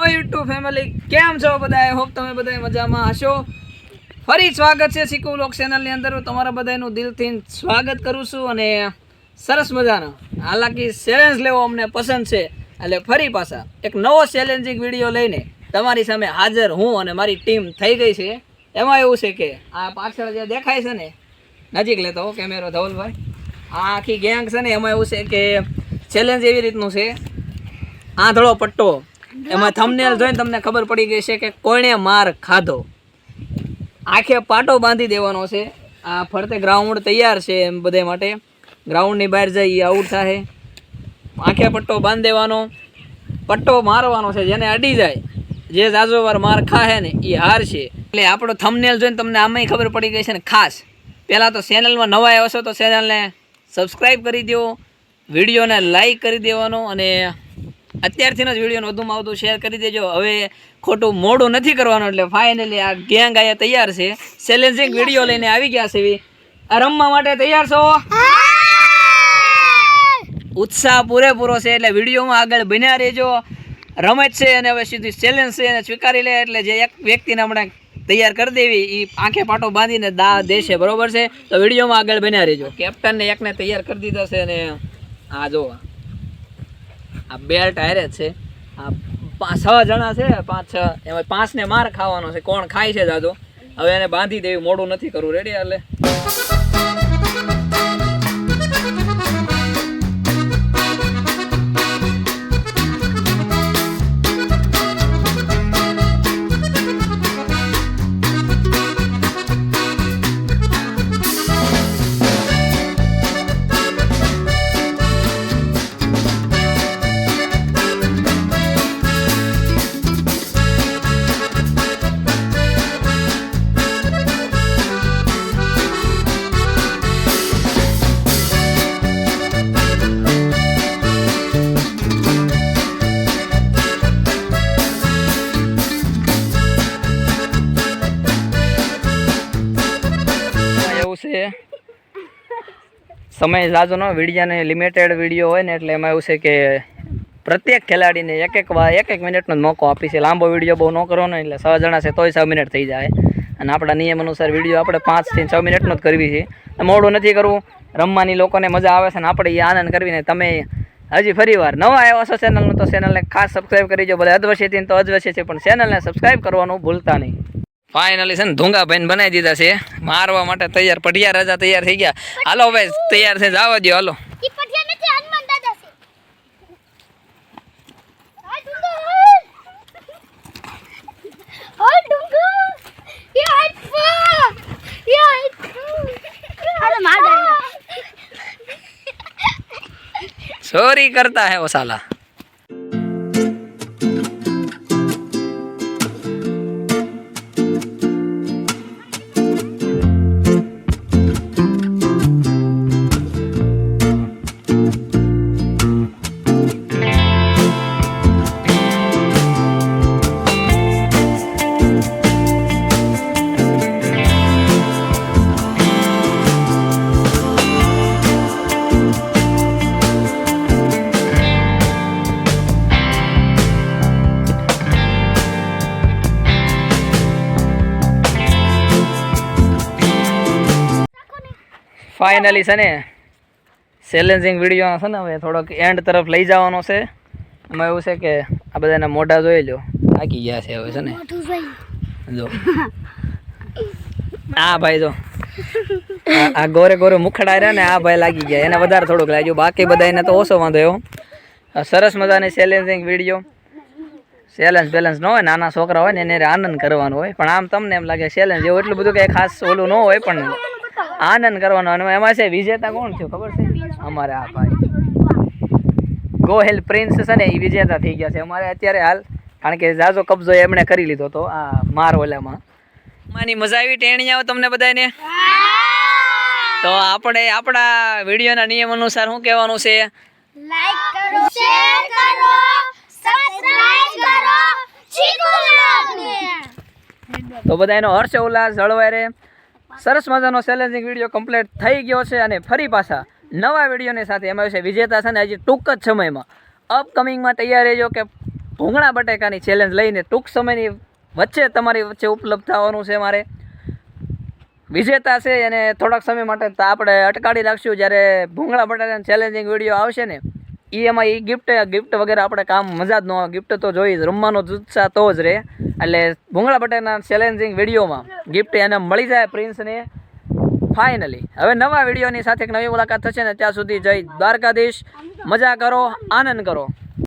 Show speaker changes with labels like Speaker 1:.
Speaker 1: ઓ YouTube family કેમ છો બધા આઈ હોપ તમે બધા મજામાં હશો. ફરી સ્વાગત છે સિકુ લોક ચેનલની અંદર. હું તમારા બધાનું દિલથી સ્વાગત કરું છું અને સરસ મજાનો. હાલાકી ચેલેન્જ લેવો અમને પસંદ છે. એટલે ફરી પાછા એક નવો ચેલેન્જિંગ વીડિયો લઈને તમારી સામે હાજર હું અને મારી ટીમ થઈ ગઈ છે. એમાં એવું છે કે આ પાછળ જે દેખાય છે ને, નજીક લેતો કેમેરો ધવલભાઈ. આ આખી ગેંગ છે ને, એમાં એવું છે કે ચેલેન્જ એવી રીતનું છે. આંધળો પટ્ટો એમાં થંબનેલ જોઈને તમને ખબર પડી ગઈ છે કે કોણે માર ખાધો. આખે પાટો બાંધી દેવાનો છે. આ ફરતે ગ્રાઉન્ડ તૈયાર છે એમ બધે માટે. ગ્રાઉન્ડની બહાર જઈ આઉટ થાય આંખે પટ્ટો બાંધી દેવાનો. પટ્ટો મારવાનો છે જેને અડી જાય. જે જાજો વાર માર ખાહે ને એ હાર છે. એટલે આપણો થંબનેલ જોઈને તમને આમાંય ખબર પડી ગઈ છે ને ખાસ. પહેલાં તો ચેનલમાં નવા આવ્યો છો તો ચેનલને સબસ્ક્રાઈબ કરી દો વિડીયોને લાઈક કરી દેવાનો અને અત્યારથી જ વિડીયોને વધુમાં વધુ શેર કરી દેજો. હવે ખોટું મોડું નથી કરવાનું એટલે ફાઇનલી આ ગેંગ અહીંયા તૈયાર છે. ચેલેન્જિંગ વીડિયો લઈને આવી ગયા છે. રમવા માટે તૈયાર છો? ઉત્સાહ પૂરેપૂરો છે એટલે વિડીયોમાં આગળ બન્યા રહેજો. રમત છે અને હવે સીધી ચેલેન્જ છે અને સ્વીકારી લે એટલે જે એક વ્યક્તિને હમણાં તૈયાર કરી દેવી એ આંખે પાટો બાંધીને દા દેશે, બરોબર છે? તો વિડીયોમાં આગળ બન્યા રહેજો. કેપ્ટનને એકને તૈયાર કરી દીધો છે અને આ જો આ બે ટાયરે છે. આ પાંચ છ જણા છે, પાંચ છ, એમાં પાંચને માર ખાવાનો છે. કોણ ખાય છે દાદો હવે એને બાંધી દેવી, મોડું નથી કરવું. રેડી એટલે સમય ઝાઝો નો, વિડીયાને લિમિટેડ વીડિયો હોય ને એટલે એમાં એવું છે કે પ્રત્યેક ખેલાડીને એક એક વાર એક એક મિનિટનો જ મોકો આપી છે. લાંબો વીડિયો બહુ ન કરો ને એટલે છ જણા છે તોય છ મિનિટ થઈ જાય. અને આપણા નિયમ અનુસાર વીડિયો આપણે પાંચથી છ મિનિટનો જ કરવી છે. મોડું નથી કરવું. રમવાની લોકોને મજા આવે છે ને આપણે એ આનંદ કરવીને તમે હજી ફરી વાર નવા આવ્યા છો ચેનલનું તો ચેનલને ખાસ સબસ્ક્રાઈબ કરી જો. ભલે અધવશ્યથી તો અધવશ્ય છે, પણ ચેનલને સબસ્ક્રાઈબ કરવાનું ભૂલતા નહીં. ફાઇનલી છે ને ધૂંગાભાઈને બનાવી દીધા છે. મારવા માટે તૈયાર પઢિયા રાજા તૈયાર થઈ ગયા. હાલો ભાઈ તૈયાર થઈ જવા દો હાલો.
Speaker 2: ઈ પટિયા નથી હનુમાન દાદા
Speaker 1: ફાઇનલી છે ને ચેલેન્જિંગ વીડિયો છે ને હવે થોડોક એન્ડ તરફ લઈ જવાનો છે. એમાં એવું છે કે આ બધાના મોઢા જોઈ લો થાકી ગયા છે હવે છે ને. જો. આ ભાઈ જો. આ- આ ગોરે ગોરે મુખડા રહ્યા ને આ ભાઈ લાગી ગયા. એને વધારે થોડુંક લાગ્યું. બાકી બધા એને તો ઓછો વાંધો એવો. સરસ મજાની ચેલેન્જિંગ વીડિયો ચેલેન્જ બેલેન્સ ન હોય નાના છોકરા હોય ને એને આનંદ કરવાનો હોય. પણ આમ તમને એમ લાગે ચેલેન્જ એવું એટલું બધું કંઈ ખાસ ઓલું ન હોય પણ આનંદ કરવાનો અને એમાં છે વિજેતા કોણ થયું ખબર છે? અમારે આ ભાઈ. ગોહેલ પ્રિન્સ છે ને એ વિજેતા થઈ ગયા છે. અમારે અત્યારે હાલ કારણ કે જાજો કબજો એમણે કરી લીધો તો આ માર ઓલામાં માની મજા આવી ટેણી આવો તમને બધાને તો આપણે આપણા વિડીયોના નિયમ અનુસાર શું કહેવાનું છે?
Speaker 2: લાઈક કરો શેર કરો સબસ્ક્રાઇબ કરો. ચીકુ
Speaker 1: તો બધાનો હર્ષ ઉલ્લાસ જળવાય રહે. સરસ મજાનો ચેલેન્જિંગ વીડિયો કમ્પ્લીટ થઈ ગયો છે અને ફરી પાછા નવા વિડીયોની સાથે એમાં છે વિજેતા છે ને હજી ટૂંક જ સમયમાં. અપકમિંગમાં તૈયાર રહેજો કે ભૂંગળા બટેકાની ચેલેન્જ લઈને ટૂંક સમયની વચ્ચે તમારી વચ્ચે ઉપલબ્ધ થવાનું છે મારે. વિજેતા છે અને થોડાક સમય માટે આપણે અટકાડી રાખશું. જ્યારે ભૂંગળા બટેકાની ચેલેન્જિંગ વીડિયો આવશે ને એ એમાં એ ગિફ્ટ ગિફ્ટ વગેરે આપણે કામ મજા જ ન ગિફ્ટ તો જોઈ રમવાનો ઉત્સાહ તો જ રહે એટલે ભૂંગળા બટાટાના ચેલેન્જિંગ વિડીયોમાં ગિફ્ટ એને મળી જાય પ્રિન્સને ફાઇનલી હવે નવા વિડીયોની સાથે એક નવી મુલાકાત થશે ને ત્યાં સુધી જય દ્વારકાધીશ. મજા કરો, આનંદ કરો.